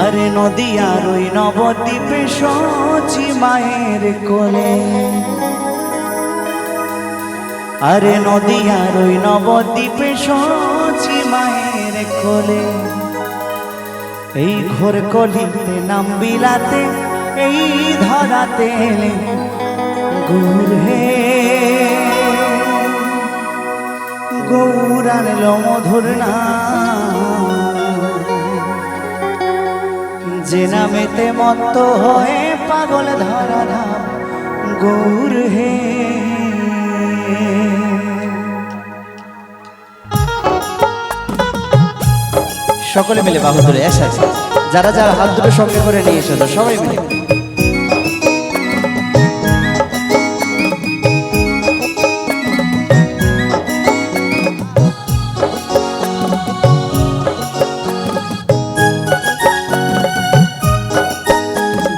আরে নদী আর ওই নবদ্বীপে সচি মায়ের কোলে। আরে নদী আর ওই নবদ্বীপে সচি মায়ের কোলে। এই ঘোর কলিতে নাম বিলাতে, এই ধরাতে এলে গুর হে গৌর আনলো মধুর নাম যে নামেতে মত্ত হয়ে পাগল ধারা ধাম গৌর হে। সকলে মিলে বাহু ধরে এসে যারা যারা হাত দুটো সঙ্গে করে নিয়ে এসেছ সবাই মিলে।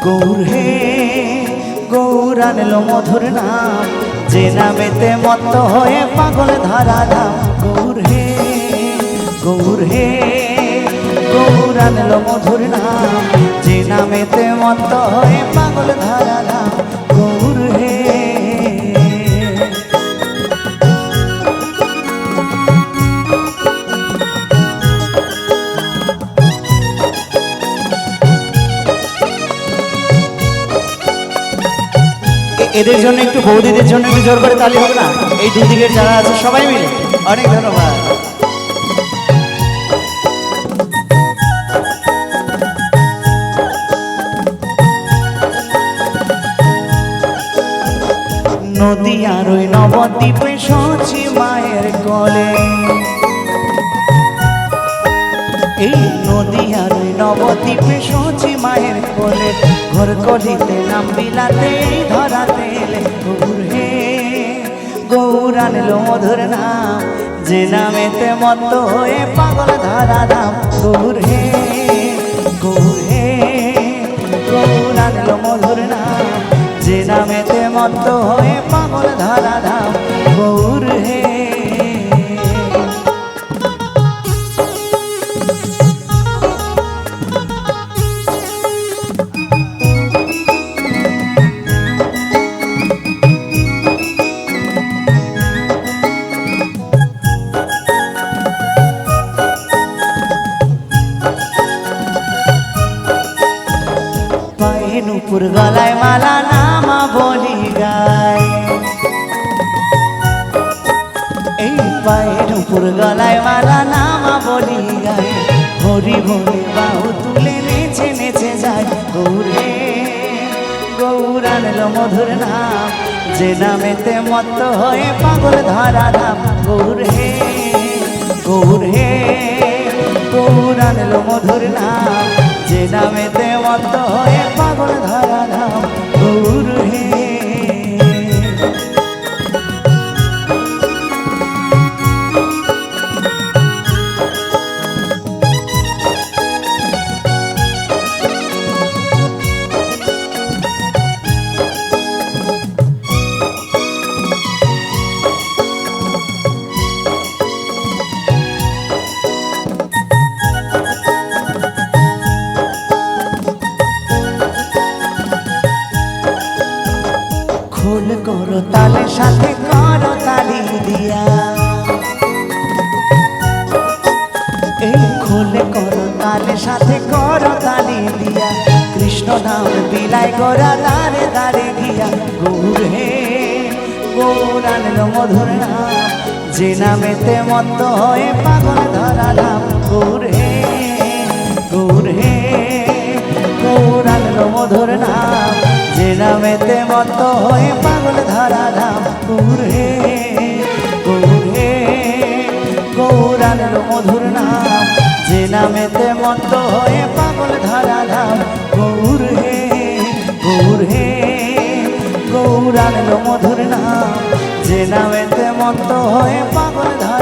গৌর হে, গৌর আনলো মধুর নাম। যে নামেতে মত হয়ে পাগল ধারা নাম। গৌর হে গৌর হে, গৌর আনলো মধুর নাম। যে নামেতে মত হয়ে পাগল এদের জন্য একটু বৌদিদের জন্য একটু জোর করে তালি হবে না? এই দুদিকের যারা আছে, সবাই মিলে। অনেক ধন্যবাদ। নদী আর ওই নবদ্বীপে সচি মায়ের কলে। এই নদী আর নবদ্বীপে সচি মায়ের কোলে ঘর কলিতে নাম বিলাতে ধরাতে গৌর হে। গৌর আনলো মধুর নাম, যে নামেতে মত্ত হয়ে পাগল ধারা নাম গৌর হে গৌর হে। গৌর আনলো মধুর নাম, যে নামেতে মত হয়ে নুপুর গলায় মালা নামা বলি গায়। এই পায়ে নুপুর গলায় মালা নামা বলি গায়। হরি হরি বাহু তুলে নেচে নেচে যায়। গৌরে গৌর আনলো মধুর নাম, যে নামেতে মত্ত হয়ে পাগল ধরা ধাম। গৌর হে গৌর হে গৌর আনলো মধুর নাম, যে নামেতে তালে সাথে, করো তালি দিয়া। এই খোলে করো সাথে, করো তালি দিয়া। কৃষ্ণ নাম বিলাই গোরা দারে দারে গিয়া। গৌর হে গৌর আনলো মধুর নাম, যে নামেতে মত্ত হয়ে পাগল ধরা নাম। গৌর হে গৌর হে গৌর আনলো মধুর নাম, যে নামেতে মত্ত হয়ে পাগল নামেতে মত হয়ে পাগল